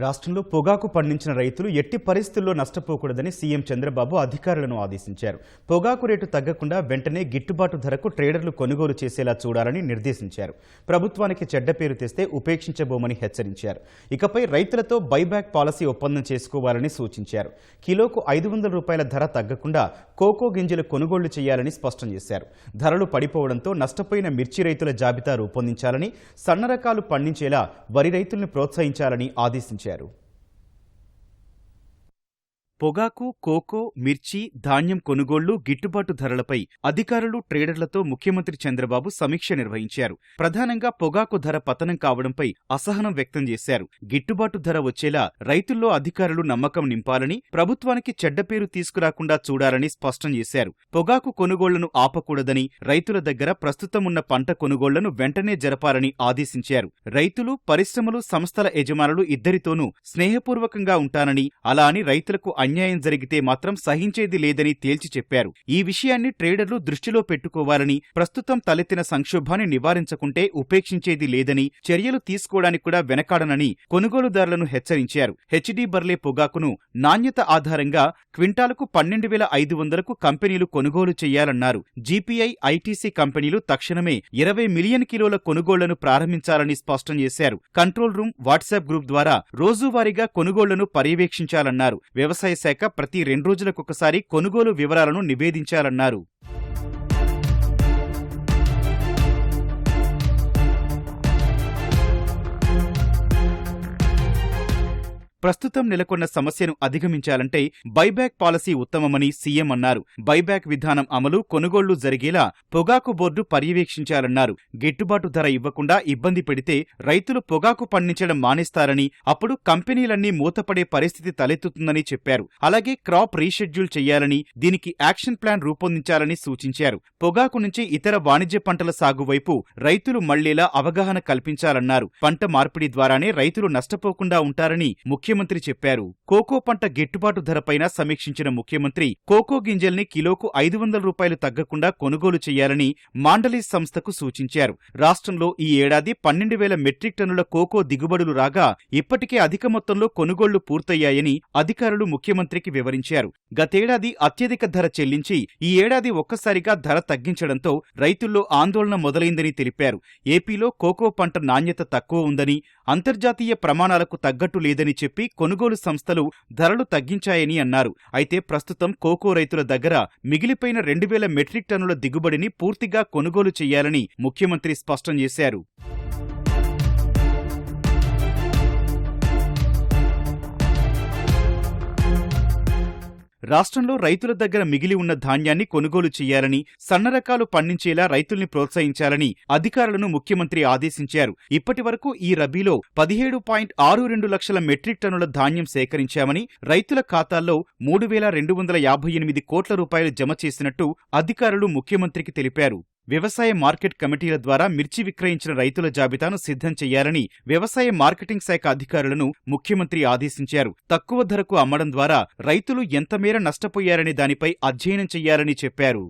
రాష్ట్రంలో పొగాకు పండించిన రైతులు ఎట్టి పరిస్థితుల్లో నష్టపోకూడదని సీఎం చంద్రబాబు అధికారులను ఆదేశించారు. పొగాకు రేటు తగ్గకుండా వెంటనే గిట్టుబాటు ధరకు ట్రేడర్లు కొనుగోలు చేసేలా చూడాలని నిర్దేశించారు. ప్రభుత్వానికి చెడ్డ పేరు తెస్తే ఉపేక్షించబోమని హెచ్చరించారు. ఇకపై రైతులతో బైబ్యాక్ పాలసీ ఒప్పందం చేసుకోవాలని సూచించారు. కిలోకు ఐదు వందల రూపాయల ధర తగ్గకుండా కోకో గింజలు కొనుగోళ్ళు చేయాలని స్పష్టం చేశారు. ధరలు పడిపోవడంతో నష్టపోయిన మిర్చి రైతుల జాబితా రూపొందించాలని సన్న రకాలు పండించేలా వరి రైతుల్ని ప్రోత్సహించాలని ఆదేశించారు. పొగాకు కోకో మిర్చి ధాన్యం కొనుగోళ్ళు గిట్టుబాటు ధరలపై అధికారులు ట్రేడర్లతో ముఖ్యమంత్రి చంద్రబాబు సమీక్ష నిర్వహించారు. ప్రధానంగా పొగాకు ధర పతనం కావడంపై అసహనం వ్యక్తం చేశారు. గిట్టుబాటు ధర వచ్చేలా రైతుల్లో అధికారులు నమ్మకం నింపాలని ప్రభుత్వానికి చెడ్డ పేరు తీసుకురాకుండా చూడాలని స్పష్టం చేశారు. పొగాకు కొనుగోళ్ళను ఆపకూడదని రైతుల దగ్గర ప్రస్తుతం ఉన్న పంట కొనుగోళ్ళను వెంటనే జరపాలని ఆదేశించారు. రైతులు పరిశ్రమలు సంస్థల యజమానులు ఇద్దరితోనూ స్నేహపూర్వకంగా ఉంటానని అలా అని రైతులకు అన్యాయం జరిగితే మాత్రం సహించేది లేదని తేల్చి చెప్పారు. ఈ విషయాన్ని ట్రేడర్లు దృష్టిలో పెట్టుకోవాలని ప్రస్తుతం తలెత్తిన సంక్షోభాన్ని నివారించకుంటే ఉపేక్షించేది లేదని చర్యలు తీసుకోవడానికి కూడా వెనకాడనని కొనుగోలుదారులను హెచ్చరించారు. హెచ్డీ బర్లే పొగాకును నాణ్యత ఆధారంగా క్వింటాలకు పన్నెండు వేల ఐదు వందలకు కంపెనీలు కొనుగోలు చేయాలన్నారు. జీపీఐ ఐటీసీ కంపెనీలు తక్షణమే ఇరవై మిలియన్ కిలోల కొనుగోళ్ళను ప్రారంభించాలని స్పష్టం చేశారు. కంట్రోల్ రూమ్ వాట్సాప్ గ్రూప్ ద్వారా రోజువారీగా కొనుగోళ్ళను పర్యవేక్షించాలన్నారు. వ్యవసాయ శాఖ ప్రతి రెండు రోజులకొకసారి కొనుగోలు వివరాలను నివేదించాలన్నారు. ప్రస్తుతం నెలకొన్న సమస్యను అధిగమించాలంటే బైబ్యాక్ పాలసీ ఉత్తమమని సీఎం అన్నారు. బైబ్యాక్ విధానం అమలు కొనుగోళ్ళు జరిగేలా పొగాకు బోర్డు పర్యవేక్షించాలన్నారు. గిట్టుబాటు ధర ఇవ్వకుండా ఇబ్బంది పెడితే రైతులు పొగాకు పండించడం మానేస్తారని అప్పుడు కంపెనీలన్నీ మూతపడే పరిస్థితి తలెత్తుతుందని చెప్పారు. అలాగే క్రాప్ రీషెడ్యూల్ చేయాలని దీనికి యాక్షన్ ప్లాన్ రూపొందించాలని సూచించారు. పొగాకు నుంచి ఇతర వాణిజ్య పంటల సాగు వైపు రైతులు మళ్ళేలా అవగాహన కల్పించాలన్నారు. పంట మార్పిడి ద్వారానే రైతులు నష్టపోకుండా ఉంటారని ముఖ్యమంత్రి చెప్పారు. కోకో పంట గిట్టుబాటు ధరపైన సమీక్షించిన ముఖ్యమంత్రి కోకో గింజల్ని కిలోకు ఐదు వందల రూపాయలు తగ్గకుండా కొనుగోలు చేయాలని మాండలీస్ సంస్థకు సూచించారు. రాష్ట్రంలో ఈ ఏడాది పన్నెండు వేల మెట్రిక్ టన్నుల కోకో దిగుబడులు రాగా ఇప్పటికే అధిక మొత్తంలో కొనుగోళ్ళు పూర్తయ్యాయని అధికారులు ముఖ్యమంత్రికి వివరించారు. గతేడాది అత్యధిక ధర చెల్లించి ఈ ఏడాది ఒక్కసారిగా ధర తగ్గించడంతో రైతుల్లో ఆందోళన మొదలైందని తెలిపారు. ఏపీలో కోకో పంట నాణ్యత తక్కువ ఉందని అంతర్జాతీయ ప్రమాణాలకు తగ్గట్టు లేదని చెప్పి కొనుగోలు సంస్థలు ధరలు తగ్గించాయని అన్నారు. అయితే ప్రస్తుతం కోకో రైతుల దగ్గర మిగిలిపోయిన రెండు వేల మెట్రిక్ టన్నుల దిగుబడిని పూర్తిగా కొనుగోలు చేయాలని ముఖ్యమంత్రి స్పష్టం చేశారు. రాష్ట్రంలో రైతుల దగ్గర మిగిలి ఉన్న ధాన్యాన్ని కొనుగోలు చేయాలని సన్న రకాలు పండించేలా రైతుల్ని ప్రోత్సహించాలని అధికారులను ముఖ్యమంత్రి ఆదేశించారు. ఇప్పటి వరకు ఈ రబీలో పదిహేడు పాయింట్ ఆరు రెండు లక్షల మెట్రిక్ టన్నుల ధాన్యం సేకరించామని రైతుల ఖాతాల్లో మూడు వేల రెండు వందల యాభై ఎనిమిది కోట్ల రూపాయలు జమ చేసినట్టు అధికారులు ముఖ్యమంత్రికి తెలిపారు. వ్యవసాయ మార్కెట్ కమిటీల ద్వారా మిర్చి విక్రయించిన రైతుల జాబితాను సిద్ధం చేయాలని వ్యవసాయ మార్కెటింగ్ శాఖ అధికారులను ముఖ్యమంత్రి ఆదేశించారు. తక్కువ ధరకు అమ్మడం ద్వారా రైతులు ఎంతమేర నష్టపోయారనే దానిపై అధ్యయనం చేయాలని చెప్పారు.